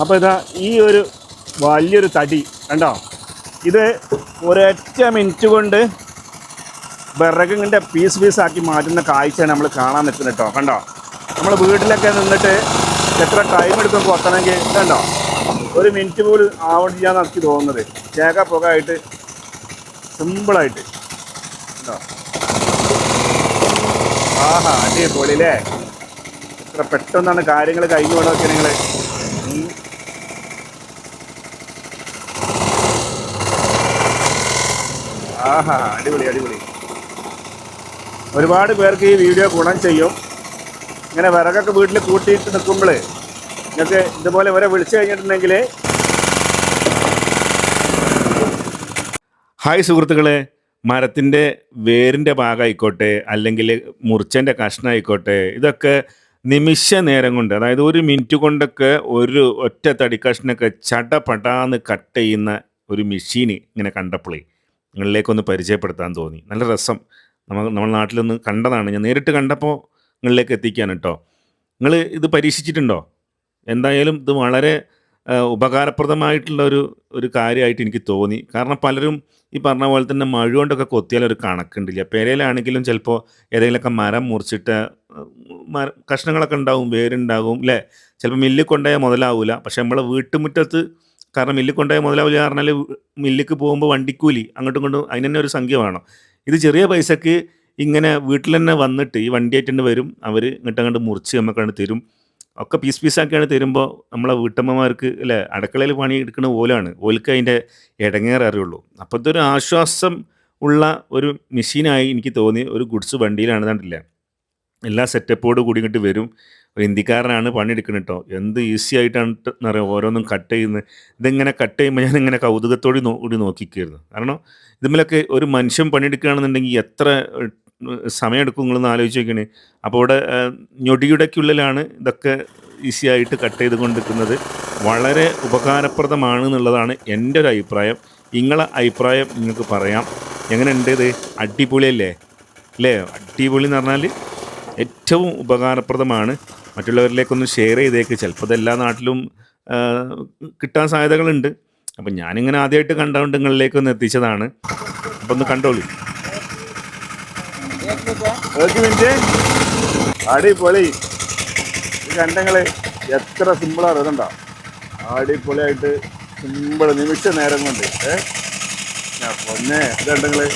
അപ്പോൾ ഇതാ ഈ ഒരു വലിയൊരു തടി കണ്ടോ? ഇത് ഒരൊറ്റ മിനിറ്റ് കൊണ്ട് വിറകിന്റെ പീസ് പീസാക്കി മാറ്റുന്ന കാഴ്ചയാണ് നമ്മൾ കാണാൻ നിൽക്കുന്നത് കേട്ടോ കണ്ടോ? നമ്മൾ വീട്ടിലൊക്കെ നിന്നിട്ട് എത്ര ടൈം എടുക്കും കൊത്തണമെങ്കിൽ കണ്ടോ? ഒരു മിനിറ്റ് പോലും ആവണില്ലാന്ന് എനിക്ക് തോന്നുന്നത്. ചേക പുക ആയിട്ട് സിമ്പിളായിട്ട് കണ്ടോ? ആഹാ അടിപൊളിയില്ലേ? ഇത്ര പെട്ടെന്നാണ് കാര്യങ്ങൾ കഴിഞ്ഞു പോകണമൊക്കെ നിങ്ങൾ ആഹാ അടിപൊളി അടിപൊളി. ഒരുപാട് പേർക്ക് ഈ വീഡിയോ ഗുണം ചെയ്യും. ഇങ്ങനെ വിറകൊക്കെ വീട്ടിൽ കൂട്ടിയിട്ട് നിൽക്കുമ്പോൾ നിങ്ങൾക്ക് ഇതുപോലെ ഇവരെ വിളിച്ചു കഴിഞ്ഞിട്ടുണ്ടെങ്കിൽ ഹായ് സുഹൃത്തുക്കളെ. മരത്തിന്റെ വേരിന്റെ ഭാഗമായിക്കോട്ടെ അല്ലെങ്കിൽ മുറിച്ചന്റെ കഷ്ണമായിക്കോട്ടെ ഇതൊക്കെ നിമിഷ നേരം കൊണ്ട് അതായത് ഒരു മിനിറ്റ് കൊണ്ടൊക്കെ ഒരു ഒറ്റ തടി കഷ്ണൊക്കെ ചടപടാന്ന് കട്ട് ചെയ്യുന്ന ഒരു മെഷീൻ ഇങ്ങനെ കണ്ടപ്പോഴേ നിങ്ങളിലേക്കൊന്ന് പരിചയപ്പെടുത്താൻ തോന്നി. നല്ല രസം. നമ്മൾ നമ്മുടെ നാട്ടിലൊന്ന് കണ്ടതാണ്. ഞാൻ നേരിട്ട് കണ്ടപ്പോൾ നിങ്ങളിലേക്ക് എത്തിക്കാൻ കേട്ടോ നിങ്ങൾ ഇത് പരീക്ഷിച്ചിട്ടുണ്ടോ? എന്തായാലും ഇത് വളരെ ഉപകാരപ്രദമായിട്ടുള്ള ഒരു ഒരു കാര്യമായിട്ട് എനിക്ക് തോന്നി. കാരണം പലരും ഈ പറഞ്ഞ പോലെ തന്നെ മഴ കൊണ്ടൊക്കെ കൊത്തിയാൽ ഒരു കണക്കുണ്ടില്ല. പെരയിലാണെങ്കിലും ചിലപ്പോൾ ഏതെങ്കിലുമൊക്കെ മരം മുറിച്ചിട്ട് കഷ്ണങ്ങളൊക്കെ ഉണ്ടാവും വേരുണ്ടാകും അല്ലേ ചിലപ്പോൾ മില്ലിൽ കൊണ്ടുപോയാൽ മുതലാവില്ല പക്ഷെ നമ്മളെ വീട്ടുമുറ്റത്ത് കാരണം മില്ലിൽ കൊണ്ടുപോയാൽ മുതലാവില്ല പറഞ്ഞാൽ മില്ലിക്ക് പോകുമ്പോൾ വണ്ടിക്കൂലി അങ്ങോട്ടും ഇങ്ങോട്ടും അതിന് തന്നെ ഒരു സംഖ്യ വേണം. ഇത് ചെറിയ പൈസക്ക് ഇങ്ങനെ വീട്ടിൽ തന്നെ വന്നിട്ട് ഈ വണ്ടിയായിട്ട് വരും. അവർ ഇങ്ങോട്ട് അങ്ങോട്ട് മുറിച്ച് നമുക്കങ്ങോട്ട് തരും. ഒക്കെ പീസ് പീസാക്കിയാണ് തരുമ്പോൾ നമ്മളെ വീട്ടമ്മമാർക്ക് അല്ലേ അടുക്കളയിൽ പണി എടുക്കുന്ന ഓലാണ്. ഓൽക്ക് അതിന്റെ ഇടങ്ങേറെ അറിയുള്ളൂ. അപ്പോൾ ഇതൊരു ആശ്വാസം ഉള്ള ഒരു മെഷീനായി എനിക്ക് തോന്നി. ഒരു ഗുഡ്സ് വണ്ടിയിലാണ് കണ്ടില്ല? എല്ലാ സെറ്റപ്പോട് കൂടി ഇങ്ങോട്ട് വരും. ഒരു ഹിന്ദിക്കാരനാണ് പണിയെടുക്കുന്നത് കേട്ടോ എന്ത് ഈസി ആയിട്ടാണ് എന്ന് പറയുക ഓരോന്നും കട്ട് ചെയ്യുന്നത് ഇതിങ്ങനെ കട്ട് ചെയ്യുമ്പോൾ ഞാൻ ഇങ്ങനെ കൗതുകത്തോടെ കൂടി നോക്കിക്കായിരുന്നു. കാരണം ഇതിന്മേലൊക്കെ ഒരു മനുഷ്യൻ പണിയെടുക്കുകയാണെന്നുണ്ടെങ്കിൽ എത്ര സമയമെടുക്കും നിങ്ങളൊന്ന് ആലോചിച്ച് നോക്കണേ അപ്പോൾ ഇവിടെ ഞൊടിയുടയ്ക്കുള്ളിലാണ് ഇതൊക്കെ ഈസി ആയിട്ട് കട്ട് ചെയ്ത് കൊണ്ടിരിക്കുന്നത്. വളരെ ഉപകാരപ്രദമാണ് എന്നുള്ളതാണ് എന്റെ ഒരു അഭിപ്രായം. നിങ്ങളെ അഭിപ്രായം നിങ്ങൾക്ക് പറയാം. എങ്ങനെ ഉണ്ട് ഇത്? അടിപൊളിയല്ലേ? അല്ലേ? അടിപൊളി എന്ന് പറഞ്ഞാൽ ഏറ്റവും ഉപകാരപ്രദമാണ് മറ്റുള്ളവരിലേക്കൊന്ന് ഷെയർ ചെയ്തേക്ക്. ചിലപ്പോൾ എല്ലാ നാട്ടിലും കിട്ടാൻ സാധ്യതകളുണ്ട്. അപ്പം ഞാനിങ്ങനെ ആദ്യമായിട്ട് കണ്ടുകൊണ്ട് നിങ്ങളിലേക്ക് ഒന്ന് എത്തിച്ചതാണ്. അപ്പം ഒന്ന് കണ്ടോളൂ. അടിപൊളി. ഈ കണ്ടങ്ങൾ എത്ര സിമ്പിളാണ് ഇതുണ്ടോ? അടിപൊളിയായിട്ട് സിമ്പിൾ നിമിഷ നേരം കൊണ്ട്. ഏ? ഞാൻ പൊന്നെ. ഇത് കണ്ടങ്ങൾ